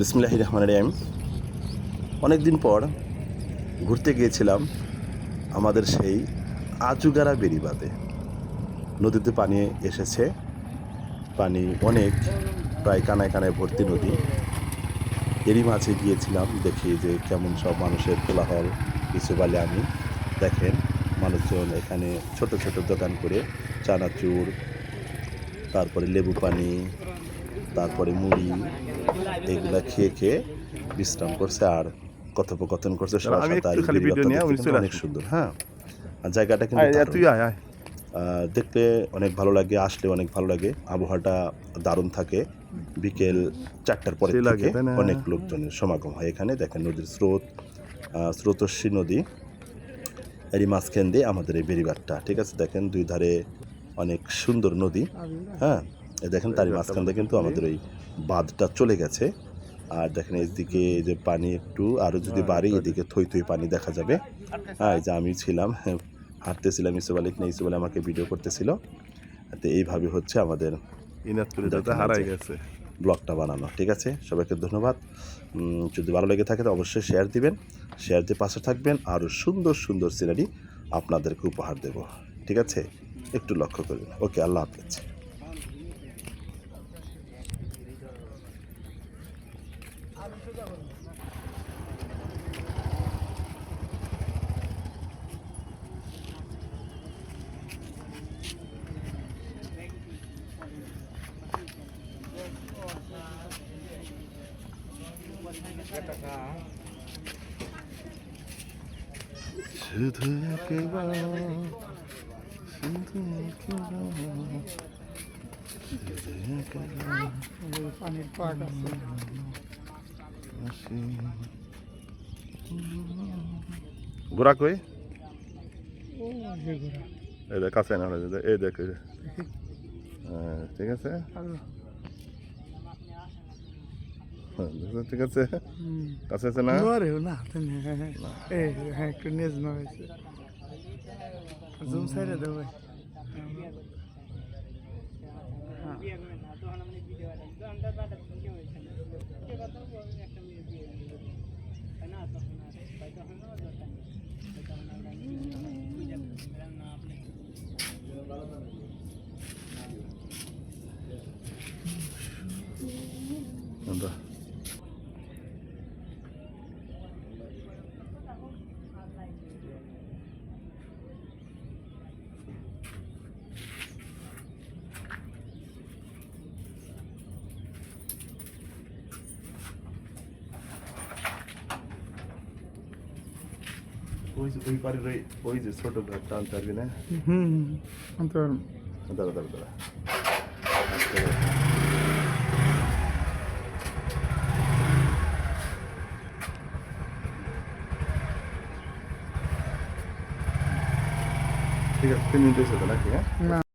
বিসমিল্লাহ রহমান রহিম। অনেক দিন পর ঘুরতে গিয়েছিলাম আমাদের সেই আচুগারা বেরিবাদে নদীতে পানি এসেছে। পানি অনেক, প্রায় কানায় কানায় ভর্তি নদী। এরই মাঝে গিয়েছিলাম দেখি যে কেমন সব মানুষের কোলাহল, কিছু বলে আমি। দেখেন মানুষজন এখানে ছোট ছোট দোকান করে চানাচুর, তারপরে লেবু পানি তারপরে মুড়ি এগুলা খেয়ে খেয়ে বিশ্রাম করছে আর কথোপকথন করছে অনেক সুন্দর। হ্যাঁ। আর জায়গাটা কিন্তু। তুই আয় আয়। দেখতে অনেক ভালো লাগে আসলে অনেক ভালো লাগে। আবহাওয়াটা দারুণ থাকে। বিকেল চারটার পরে লাগে, থেকে অনেক লোকজনের সমাগম হয় এখানে। দেখেন নদীর স্রোত স্রোতস্বী নদী। এরই মাঝখান দিয়ে আমাদের এই বেরিবারটা ঠিক আছে? দেখেন দুই ধারে অনেক সুন্দর নদী। হ্যাঁ? দেখেন তারই মাঝখান দিয়ে কিন্তু আমাদের ওই বাঁধটা চলে গেছে। আর দেখেন এদিকে যে পানি একটু আরও যদি বাড়ে এদিকে থই থই পানি দেখা যাবে। হ্যাঁ এই যে আমি ছিলাম হাঁটতেছিলাম ইসুফ আলিক না ইসুফ আমাকে ভিডিও করতেছিল। তো এইভাবে হচ্ছে আমাদের হারাই গেছে। ব্লগটা বানানো ঠিক আছে? সবাইকে ধন্যবাদ। যদি ভালো লেগে থাকে তো অবশ্যই শেয়ার দিবেন। শেয়ার দিয়ে পাশে থাকবেন আরও সুন্দর সুন্দর সিনারি আপনাদেরকে উপহার দেব। ঠিক আছে? একটু লক্ষ্য করবেন। ওকে আল্লাহ হাফেজ। শুধু একবার শুধু একবার শুধু একবার পানির পাট আছে ঘোড়া কই? এই দেখ কাছে না এই দেখ। হ্যাঁ, ঠিক আছে? হ্যাঁ, ঠিক আছে? কাছে আছে না? নড়েও না হ্যাঁ হ্যাঁ এই হ্যাঁ একটু নেজ নড়েছে জুম সাইডে দেবো ভাই। Kanato, kanato. ওই ওই পারের ওই ওই যে ছোট ঘর টানতে পারবি না হুম হুম তো দাঁড়া দাঁড়া দাঁড়া ঠিক আছে তিন মিনিট হয়েছে তো নাকি হ্যাঁ